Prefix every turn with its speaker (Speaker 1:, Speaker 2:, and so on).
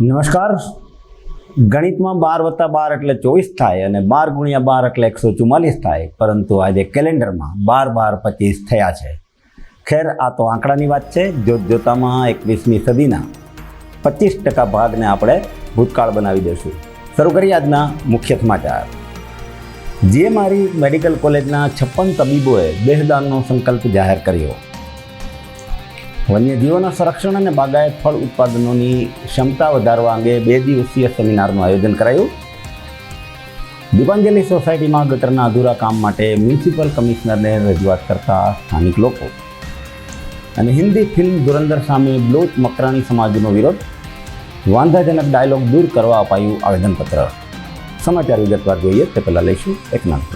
Speaker 1: નમસ્કાર. ગણિતમાં બાર વત્તા બાર એટલે ચોવીસ થાય અને બાર ગુણ્યા બાર એટલે એકસો ચુમ્માલીસ થાય. પરંતુ આજે કેલેન્ડરમાં બાર બાર પચીસ થયા છે. ખેર, આ તો આંકડાની વાત છે. જોત જોતામાં એકવીસમી સદીના પચીસ ટકા ભાગને આપણે ભૂતકાળ બનાવી દઈશું. શરૂ કરીએ આજના મુખ્ય સમાચાર. મારી મેડિકલ કોલેજના છપ્પન તબીબોએ દેહદાનનો સંકલ્પ જાહેર કર્યો. વન્યજીવોના સંરક્ષણ અને બાગાયત ફળ ઉત્પાદનોની ક્ષમતા વધારવા અંગે બે દિવસીય સેમિનારનું આયોજન કરાયું. દીપાંજલિ સોસાયટીમાં ગટરના અધૂરા કામ માટે મ્યુનિસિપલ કમિશનરને રજૂઆત કરતા સ્થાનિક લોકો. અને હિન્દી ફિલ્મ ધુરંધર સામે બ્લોચ મકરાણી સમાજનો વિરોધ, વાંધાજનક ડાયલોગ દૂર કરવા અપાયું આવેદનપત્ર. સમાચાર વિગતવાર જોઈએ તે પહેલાં લઈશું એક નામ